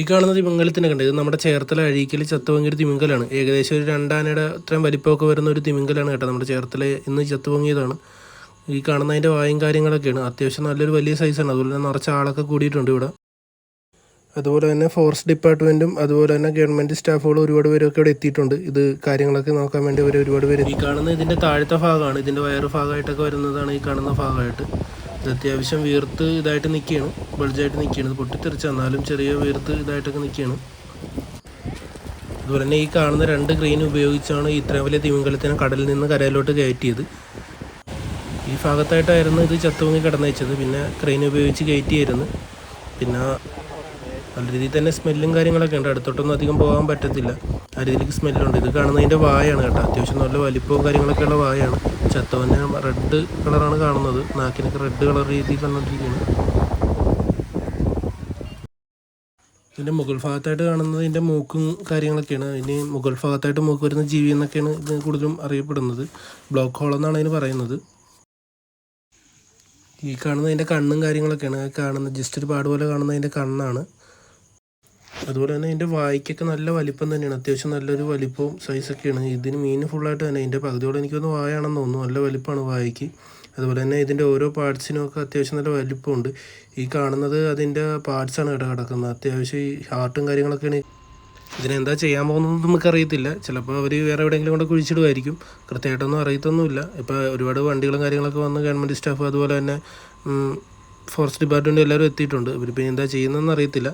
ഈ കാണുന്ന തിമിംഗലത്തിനെ കണ്ട്. ഇത് നമ്മുടെ ചേർത്തല അഴീക്കൽ ചത്തുപൊങ്ങിയ ഒരു തിമിംഗലാണ്. ഏകദേശം ഒരു രണ്ടാനയുടെ അത്രയും വലിപ്പമൊക്കെ വരുന്ന ഒരു തിമിംഗലാണ് കേട്ടോ നമ്മുടെ ചേർത്തല ഇന്ന് ചത്തുപൊങ്ങിയതാണ്. ഈ കാണുന്ന അതിന്റെ വായും കാര്യങ്ങളൊക്കെയാണ്. അത്യാവശ്യം നല്ലൊരു വലിയ സൈസാണ്. അതുപോലെ തന്നെ നിറച്ച ആളൊക്കെ കൂടിയിട്ടുണ്ട് ഇവിടെ. അതുപോലെ തന്നെ ഫോറസ്റ്റ് ഡിപ്പാർട്ട്മെന്റും അതുപോലെ തന്നെ ഗവൺമെന്റ് സ്റ്റാഫുകളും ഒരുപാട് പേരൊക്കെ ഇവിടെ എത്തിയിട്ടുണ്ട്. ഇത് കാര്യങ്ങളൊക്കെ നോക്കാൻ വേണ്ടി ഒരുപാട് പേര് ഈ കാണുന്ന ഇതിന്റെ താഴത്തെ ഭാഗമാണ്. ഇതിന്റെ വയറ് ഭാഗമായിട്ടൊക്കെ വരുന്നതാണ് ഈ കാണുന്ന ഭാഗമായിട്ട്. ഇത് അത്യാവശ്യം വീർത്ത് ഇതായിട്ട് നിൽക്കുകയാണ്. ബൾജായിട്ട് നിൽക്കുകയാണ്. ഇത് പൊട്ടിത്തെറിച്ച് എന്നാലും ചെറിയ വീർത്ത് ഇതായിട്ടൊക്കെ നിൽക്കുകയാണ്. അതുപോലെ തന്നെ ഈ കാണുന്ന രണ്ട് ക്രെയിൻ ഉപയോഗിച്ചാണ് ഇത്രയും വലിയ തിമിംഗലത്തിനെ കടലിൽ നിന്ന് കരയിലോട്ട് കയറ്റിയത്. ഈ ഭാഗത്തായിട്ടായിരുന്നു ഇത് ചത്തുവങ്ങി കിടന്നയച്ചത് പിന്നെ ക്രെയിൻ ഉപയോഗിച്ച് കയറ്റിയായിരുന്നു. പിന്നെ നല്ല രീതിയിൽ തന്നെ സ്മെല്ലും കാര്യങ്ങളൊക്കെ ഉണ്ട്. അടുത്തോട്ടൊന്നും അധികം പോകാൻ പറ്റത്തില്ല. ആ രീതിയിലേക്ക് സ്മെല്ലുണ്ട്. ഇത് കാണുന്നതിന്റെ വായാണ് കേട്ടോ. അത്യാവശ്യം നല്ല വലിപ്പവും കാര്യങ്ങളൊക്കെ ഉള്ള വായാണ് ചത്തവനെ റെഡ് കളറാണ് കാണുന്നത്. നാക്കിനൊക്കെ റെഡ് കളർ രീതിയിൽ കണ്ടുകൊണ്ടിരിക്കുകയാണ് ഇതിന്റെ മുകൾ ഭാഗത്തായിട്ട് കാണുന്നത് ഇതിന്റെ മൂക്കും കാര്യങ്ങളൊക്കെയാണ്. അതിന് മുകൾ ഭാഗത്തായിട്ട് മൂക്ക് വരുന്ന ജീവി എന്നൊക്കെയാണ് ഇത് കൂടുതലും അറിയപ്പെടുന്നത്. ബ്ലോക്ക് ഹോൾ എന്നാണ് അതിന് പറയുന്നത്. ഈ കാണുന്നതിന്റെ കണ്ണും കാര്യങ്ങളൊക്കെയാണ്. ആ കാണുന്ന ജസ്റ്റ് ഒരു പാട് പോലെ കാണുന്നതിന്റെ കണ്ണാണ്. അതുപോലെ തന്നെ ഇതിന്റെ വായ്ക്കൊക്കെ നല്ല വലിപ്പം തന്നെയാണ്. അത്യാവശ്യം നല്ലൊരു വലിപ്പവും സൈസൊക്കെയാണ് ഇതിന് മീൻ ഫുള്ളായിട്ട് തന്നെ. ഇതിന്റെ പകുതിയോടെ എനിക്കൊന്ന് വായാണെന്ന് തോന്നുന്നു. നല്ല വലിപ്പമാണ് വായിക്ക്. അതുപോലെ തന്നെ ഇതിന്റെ ഓരോ പാർട്സിനും ഒക്കെ അത്യാവശ്യം നല്ല വലിപ്പമുണ്ട്. ഈ കാണുന്നത് അതിന്റെ പാർട്സാണ് കേട്ടോ കിടക്കുന്നത്. അത്യാവശ്യം ഈ ഹാർട്ടും കാര്യങ്ങളൊക്കെയാണ് ഇതിനെന്താ ചെയ്യാൻ പോകുന്നത് നമുക്കറിയത്തില്ല. ചിലപ്പോൾ അവർ വേറെ എവിടെയെങ്കിലും കൊണ്ട് കുഴിച്ചിടുമായിരിക്കും. കൃത്യമായിട്ടൊന്നും അറിയത്തൊന്നുമില്ല. ഇപ്പോൾ ഒരുപാട് വണ്ടികളും കാര്യങ്ങളൊക്കെ വന്ന് ഗവൺമെന്റ് സ്റ്റാഫ് അതുപോലെ തന്നെ ഫോറസ്റ്റ് ഡിപ്പാർട്ട്മെന്റ് എല്ലാവരും എത്തിയിട്ടുണ്ട്. ഇവരിപ്പോൾ എന്താ ചെയ്യുന്നതെന്ന് അറിയത്തില്ല.